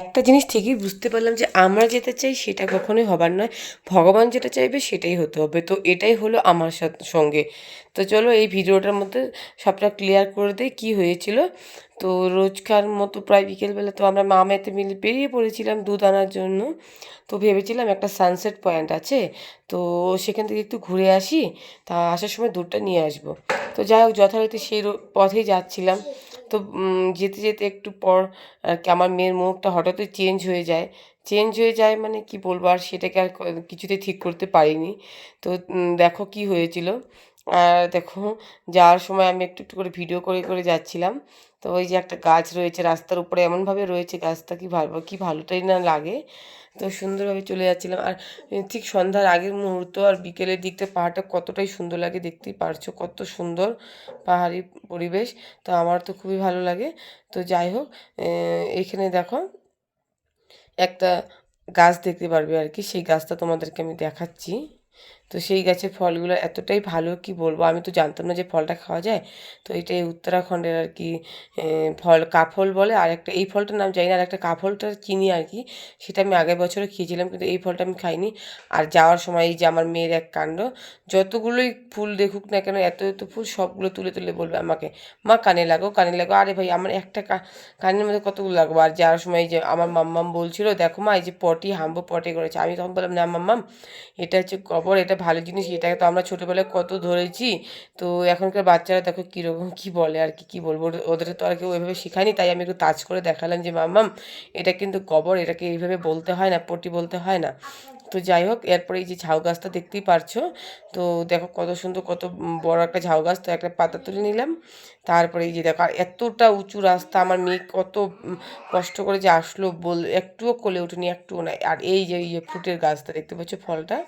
একটা জিনিস ঠিকই বুঝতে পারলাম যে আমরা যেটা চাই সেটা কখনোই হবার নয়। ভগবান যেটা চাইবে সেটাই হতে হবে। তো এটাই হলো আমার সঙ্গে। তো চলো এই ভিডিওটার মধ্যে সবটা ক্লিয়ার করে দিই কী হয়েছিল। তো রোজকার মতো প্রায় বিকেলবেলা তো আমরা মা মেয়েতে মিলে বেরিয়ে পড়েছিলাম দুধ আনার জন্য। তো ভেবেছিলাম একটা সানসেট পয়েন্ট আছে। তো সেখান থেকে একটু ঘুরে আসি। তা আসার সময় দুধটা নিয়ে আসব। তো যাই হোক, যথারীতি সেই পথেই যাচ্ছিলাম। তো যেতে যেতে একটু পর আর কি, আমার মেয়ের মুখটা হঠাৎই চেঞ্জ হয়ে যায়। চেঞ্জ হয়ে যায় মানে কি বলব? আর সেটাকে আর কিছুতে ঠিক করতে পারিনি। তো দেখো কি হয়েছিল। আর দেখো, যাওয়ার সময় আমি একটু একটু করে ভিডিও করে করে যাচ্ছিলাম। তো ওই যে একটা গাছ রয়েছে, রাস্তার উপরে এমনভাবে রয়েছে গাছটা, কি ভালো, কি ভালোটাই না লাগে। তো সুন্দরভাবে চলে যাচ্ছিলাম। আর ঠিক সন্ধ্যার আগের মুহূর্ত আর বিকেলের দিকটা পাহাড়টা কতটাই সুন্দর লাগে দেখতেই পারছ, কত সুন্দর পাহাড়ি পরিবেশ। তো আমার তো খুবই ভালো লাগে। তো যাই হোক এখানে দেখো, একটা গাছ দেখতে পারবে আর কি। সেই গাছটা তোমাদেরকে আমি দেখাচ্ছি। তো সেই গাছের ফলগুলো এতটাই ভালো কি বলব? আমি তো জানতাম না যে ফলটা খাওয়া যায়। তো এটা এই উত্তরাখণ্ডের আর কি ফল কাফল বলে। আর একটা, এই ফলটার নাম জানি না আর একটা কাফলটা চিনি আর কি, সেটা আমি আগের বছরে খেয়েছিলাম, কিন্তু এই ফলটা আমি খাইনি। আর যাওয়ার সময় এই যে আমার মেয়ের এক কাণ্ড, যতগুলোই ফুল দেখুক না কেন, এত এত ফুল সবগুলো তুলে তুলে বলবে আমাকে, মা, কানে লাগো কানে লাগো। আরে ভাই, আমার একটা কানের মধ্যে কতগুলো লাগবো? আর যাওয়ার সময় যে আমার মাম্মাম বলছিল, দেখো মা, এই যে পটি, হাম্বো পটে করেছে। আমি তখন বললাম, না, মাম্মাম, এটা হচ্ছে কবর, এটা ভালো জিনিস, এটাকে তো আমরা ছোটোবেলায় কত ধরেছি। তো এখনকার বাচ্চারা দেখো কীরকম কী বলে আর কি, কী বলব? ওদের- তো আর কেউ ওইভাবে শেখায়নি, তাই আমি একটু তাজ করে দেখালাম যে, মাম্মাম, এটা কিন্তু কবর এটাকে এইভাবে বলতে হয় না, পটি বলতে হয় না। তো যাই হোক, এরপরে এই যে ঝাউ গাছটা দেখতেই পারছ। তো দেখো কত সুন্দর, কত বড় একটা ঝাউ গাছ। তো একটা পাতা তুলে নিলাম। তারপরে এই যে দেখো, আর এতটা উঁচু রাস্তা আমার মেয়ে কত কষ্ট করে যে আসলো বল, একটুও কোলে ওঠেনি একটুও নাই। আর এই যে, ফ্রুটের গাছটা দেখতে পাচ্ছ ফলটা।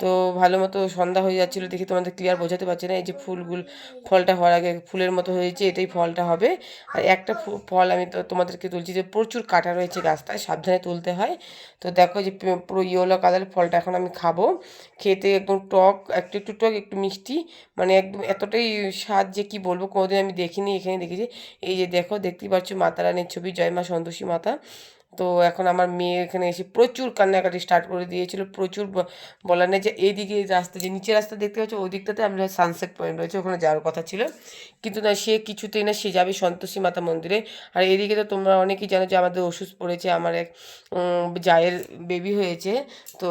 তো ভালো মতো সন্ধ্যা হয়ে যাচ্ছিল, দেখি তোমাদের ক্লিয়ার বোঝাতে পারছি না, এই যে ফুলগুল, ফলটা হওয়ার আগে ফুলের মতো হয়েছে এটাই ফলটা হবে। আর একটা ফল আমি তো তোমাদেরকে তুলছি যে প্রচুর কাটা রয়েছে গাছটায়, সাবধানে তুলতে হয়। তো দেখো যে পুরো ইয়েলো কালারের ফলটা এখন আমি খাব। খেতে একদম টক, একটু একটু টক, একটু মিষ্টি মানে একদম এতটাই স্বাদ যে কি বলব, কোনোদিন আমি দেখিনি, এখানে দেখেছি। এই যে দেখো, দেখতেই পাচ্ছ মাতা রানীর ছবি, জয় মা সন্তোষী মাতা। তো এখন আমার মেয়ে এখানে এসে প্রচুর কান্নাকাটি স্টার্ট করে দিয়েছিল, প্রচুর বলার নেই যে এইদিকে রাস্তা, যে নিচে রাস্তা দেখতে পাচ্ছ, ওই দিকটাতে আমরা সানসেট পয়েন্ট রয়েছে, ওখানে যাওয়ার কথা ছিল। কিন্তু না, সে কিছুতেই না, সে যাবে সন্তোষী মাতা মন্দিরে। আর এদিকে তো তোমরা অনেকেই জানো যে আমাদের ওষুধ পড়েছে, আমার এক জায়ের বেবি হয়েছে। তো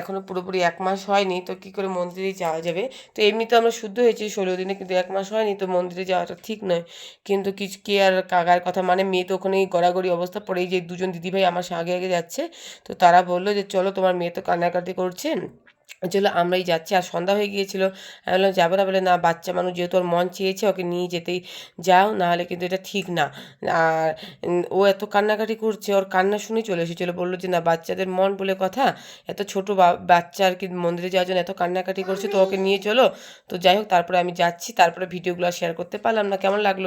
এখনও পুরোপুরি এক মাস হয়নি, তো কী করে মন্দিরে যাওয়া যাবে? তো এমনি তো আমরা শুদ্ধ হয়েছি ষোলো দিনে, কিন্তু এক মাস হয়নি, তো মন্দিরে যাওয়াটা ঠিক নয়। কিন্তু কিছু কে আর কাকার কথা মানে মেয়ে তো ওখানেই গড়াগড়ি অবস্থা পড়েই যে দুজন দিদিভাই আমার আগে আগে যাচ্ছে। তো তারা বলল যে, চলো তোমার মেয়ে তো কান্নাকাটি করছে। চলো আমরাই যাচ্ছি। আর সন্ধ্যা হয়ে গিয়েছিল। আমি বললাম, যাবে না। বলে, না, বাচ্চা মানুষ যেহেতু ওর মন চেয়েছে, ওকে নিয়ে যেতেই যাও, নাহলে কিন্তু এটা ঠিক না। আর ও এত কান্নাকাটি করছে, ওর কান্না শুনেই চলে এসেছিল। বলল যে, না, বাচ্চাদের মন বলে কথা, এত ছোট বাচ্চা আর কি মন্দিরে যাওয়ার জন্য এত কান্নাকাটি করছে, তো ওকে নিয়ে চলো। তো যাই হোক, তারপরে আমি যাচ্ছি, তারপরে ভিডিওগুলো শেয়ার করতে পারলাম না। কেমন লাগল?